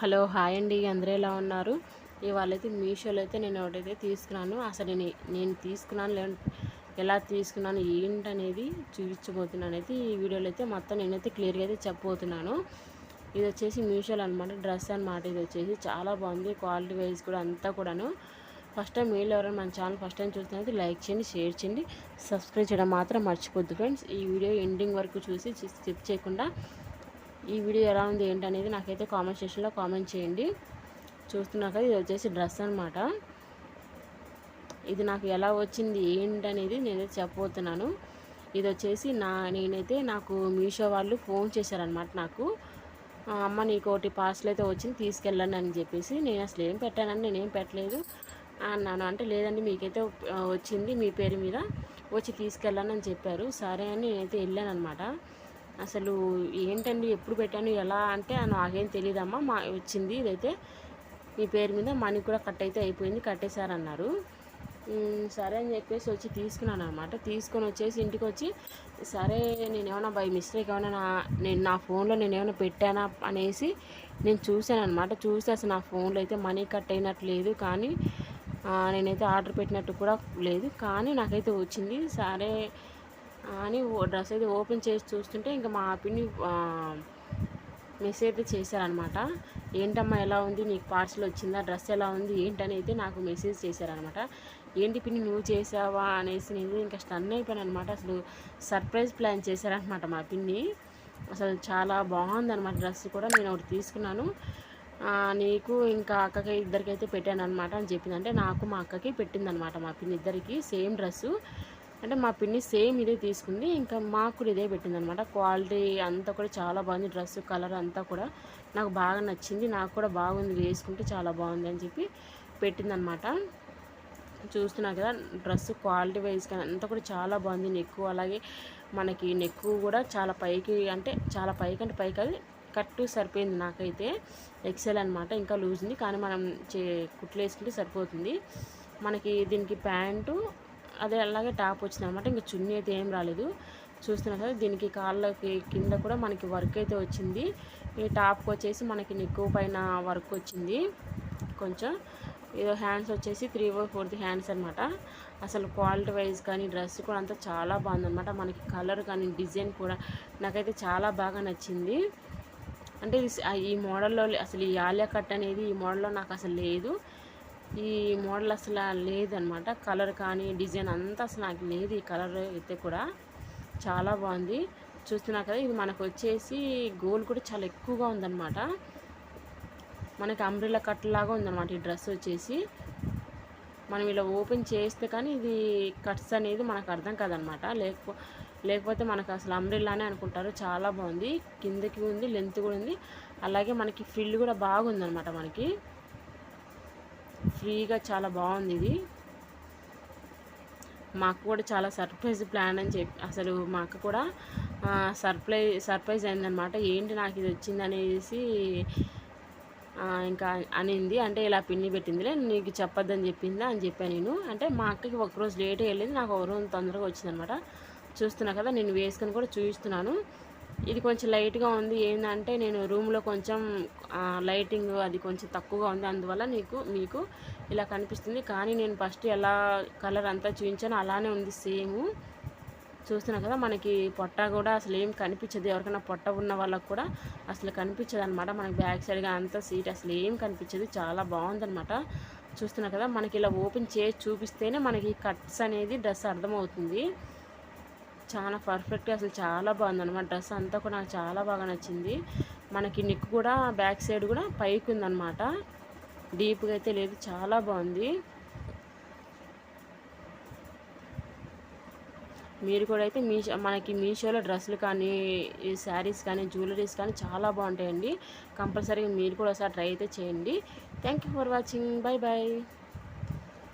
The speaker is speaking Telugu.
హలో హాయ్ అండి. అందరూ ఎలా ఉన్నారు? ఇవాళ అయితే మీషోలో అయితే నేను ఒకటైతే తీసుకున్నాను. అసలు నేను నేను తీసుకున్నాను లే ఎలా తీసుకున్నాను ఏంటనేది చూపించబోతున్నాను. అయితే ఈ వీడియోలో అయితే మొత్తం నేనైతే క్లియర్గా అయితే చెప్పబోతున్నాను. ఇది వచ్చేసి మీషోలో అనమాట డ్రెస్ అనమాట ఇది వచ్చేసి చాలా బాగుంది. క్వాలిటీ వైజ్ కూడా అంతా కూడాను. ఫస్ట్ టైం మీరు ఎవరైనా మన ఛానల్ ఫస్ట్ టైం చూస్తున్నది లైక్ చేయండి షేర్ చేయండి. సబ్స్క్రైబ్ చేయడం మాత్రం మర్చిపోద్దు ఫ్రెండ్స్. ఈ వీడియో ఎండింగ్ వరకు చూసి స్కిప్ చేయకుండా ఈ వీడియో ఎలా ఉంది ఏంటనేది నాకైతే కామెంట్ సెక్షన్లో కామెంట్ చేయండి. చూస్తున్నాక ఇది వచ్చేసి డ్రెస్ అనమాట ఇది నాకు ఎలా వచ్చింది ఏంటనేది నేనైతే చెప్పబోతున్నాను. ఇది వచ్చేసి నా నేనైతే నాకు మీషో వాళ్ళు ఫోన్ చేశారనమాట నాకు. అమ్మ నీకు ఒకటి పార్సల్ అయితే వచ్చింది తీసుకెళ్ళండి అని చెప్పేసి నేను అసలు ఏం పెట్టానని నేనేం పెట్టలేదు. అన్నాను అంటే లేదండి మీకైతే వచ్చింది మీ పేరు మీద వచ్చి తీసుకెళ్ళాను అని చెప్పారు. సరే అని నేనైతే వెళ్ళాను అనమాట అసలు ఏంటండి ఎప్పుడు పెట్టాను ఎలా అంటే నాకేం తెలియదమ్మా మా వచ్చింది ఇదైతే మీ పేరు మీద మనీ కూడా కట్ అయితే అయిపోయింది కట్టేశారన్నారు. సరే అని చెప్పేసి వచ్చి తీసుకున్నాను అనమాట తీసుకొని వచ్చేసి ఇంటికి వచ్చి సరే నేను ఏమైనా బై మిస్టేక్ ఏమైనా నా నేను నా ఫోన్లో నేను ఏమైనా పెట్టానా అనేసి నేను చూశాను అనమాట చూసి అసలు నా ఫోన్లో అయితే మనీ కట్ అయినట్టు లేదు కానీ నేనైతే ఆర్డర్ పెట్టినట్టు కూడా లేదు. కానీ నాకైతే వచ్చింది సరే అని డ్రెస్ అయితే ఓపెన్ చేసి చూస్తుంటే ఇంకా మా పిన్ని మెసేజ్ అయితే చేశారనమాట. ఏంటమ్మా ఎలా ఉంది? నీకు పార్సల్ వచ్చిందా? డ్రెస్ ఎలా ఉంది? ఏంటని అయితే నాకు మెసేజ్ చేశారనమాట. ఏంటి పిన్ని నువ్వు చేసావా? అనేసి నేను ఇంకా స్టన్ అయిపోయాను అనమాట అసలు సర్ప్రైజ్ ప్లాన్ చేశారనమాట మా పిన్ని. అసలు చాలా బాగుందనమాట డ్రెస్ కూడా నేను ఒకటి తీసుకున్నాను. నీకు ఇంకా అక్కకి ఇద్దరికైతే పెట్టాను అనమాట అని చెప్పింది. అంటే నాకు మా అక్కకి పెట్టిందనమాట మా పిన్ని ఇద్దరికి సేమ్ డ్రెస్సు. అంటే మా పిన్ని సేమ్ ఇదే తీసుకుంది. ఇంకా మాకు కూడా ఇదే పెట్టింది అనమాట క్వాలిటీ అంతా కూడా చాలా బాగుంది. డ్రెస్ కలర్ అంతా కూడా నాకు బాగా నచ్చింది. నాకు కూడా బాగుంది. వేసుకుంటే చాలా బాగుంది అని చెప్పి పెట్టిందనమాట చూస్తున్నా కదా డ్రెస్ క్వాలిటీ వైజ్ కానీ అంతా కూడా చాలా బాగుంది. నెక్కు అలాగే మనకి నెక్కు కూడా చాలా పైకి అంటే చాలా పైకి అంటే పైకి అది కట్టు సరిపోయింది నాకైతే. ఎక్సెల్ అనమాట ఇంకా లూజ్ ఉంది. కానీ మనం చే కుట్లు వేసుకుంటే సరిపోతుంది. మనకి దీనికి ప్యాంటు అదే అలాగే టాప్ వచ్చింది అనమాట ఇంకా చున్నీ అయితే ఏం రాలేదు. చూస్తున్నా కదా దీనికి కాళ్ళకి కింద కూడా మనకి వర్క్ అయితే వచ్చింది. ఈ టాప్కి వచ్చేసి మనకి నిక్కు పైన వర్క్ వచ్చింది. కొంచెం ఏదో హ్యాండ్స్ వచ్చేసి త్రీ ఫోర్ ఫోర్త్ హ్యాండ్స్ అనమాట. అసలు క్వాలిటీ వైజ్ కానీ డ్రెస్ కూడా అంతా చాలా బాగుందనమాట. మనకి కలర్ కానీ డిజైన్ కూడా నాకైతే చాలా బాగా నచ్చింది. అంటే ఈ మోడల్లో అసలు ఈ ఆలియా కట్ అనేది ఈ మోడల్లో నాకు అసలు లేదు. ఈ మోడల్ అసలు లేదనమాట. కలర్ కానీ డిజైన్ అంతా అసలు నాకు లేదు ఈ కలర్ అయితే కూడా. చాలా బాగుంది. చూస్తున్నా కదా ఇది మనకు వచ్చేసి గోల్ కూడా చాలా ఎక్కువగా ఉందన్నమాట మనకి అంబ్రిల్లా కట్ లాగా ఉందన్నమాట ఈ డ్రెస్ వచ్చేసి. మనం ఇలా ఓపెన్ చేస్తే కానీ ఇది కట్స్ అనేది మనకు అర్థం కాదనమాట. లేకపో లేకపోతే మనకు అసలు అంబ్రిల్లానే అనుకుంటారు. చాలా బాగుంది. కిందకి ఉంది లెంత్ కూడా ఉంది. అలాగే మనకి ఫిల్ కూడా బాగుందనమాట మనకి. ఫ్రీగా చాలా బాగుంది ఇది. మాకు కూడా చాలా సర్ప్రైజ్ ప్లాన్ అని చెప్పి అసలు మా అక్క కూడా సర్ప్రైజ్ సర్ప్రైజ్ అయిందనమాట ఏంటి నాకు ఇది వచ్చింది అనేసి ఇంకా అనింది. అంటే ఇలా పిన్ని పెట్టిందిలే నీకు చెప్పొద్దని చెప్పిందా అని చెప్పాను నేను. అంటే మా అక్కకి ఒకరోజు లేట్ వెళ్ళింది నాకు ఒక రోజు తొందరగా వచ్చిందనమాట చూస్తున్నా కదా నేను వేసుకొని కూడా చూపిస్తున్నాను ఇది కొంచెం లైట్గా ఉంది. ఏంటంటే నేను రూమ్లో కొంచెం లైటింగ్ అది కొంచెం తక్కువగా ఉంది. అందువల్ల నీకు మీకు ఇలా కనిపిస్తుంది. కానీ నేను ఫస్ట్ ఎలా కలర్ అంతా చూపించాను అలానే ఉంది సేమ్. చూస్తున్నా కదా మనకి పొట్ట కూడా అసలు ఏం కనిపించదు. ఎవరికైనా పొట్ట ఉన్న వాళ్ళకు కూడా అసలు కనిపించదు అనమాట మనకి బ్యాక్ సైడ్గా అంతా సీట్ అసలు ఏం కనిపించదు. చాలా బాగుందనమాట చూస్తున్నా కదా మనకి ఇలా ఓపెన్ చేసి చూపిస్తేనే మనకి కట్స్ అనేది డ్రెస్ అర్థమవుతుంది. చాలా పర్ఫెక్ట్గా అసలు చాలా బాగుంది అనమాట డ్రెస్ అంతా కూడా నాకు చాలా బాగా నచ్చింది. మనకి నిక్ కూడా బ్యాక్ సైడ్ కూడా పైకి ఉందన్నమాట. డీప్గా అయితే లేదు చాలా బాగుంది. మీరు కూడా అయితే మీషో మనకి మీషోలో డ్రెస్సులు కానీ శారీస్ కానీ జ్యువెలరీస్ కానీ చాలా బాగుంటాయండి. కంపల్సరీగా మీరు కూడా ఒకసారి ట్రై అయితే చేయండి. Thank you for watching bye bye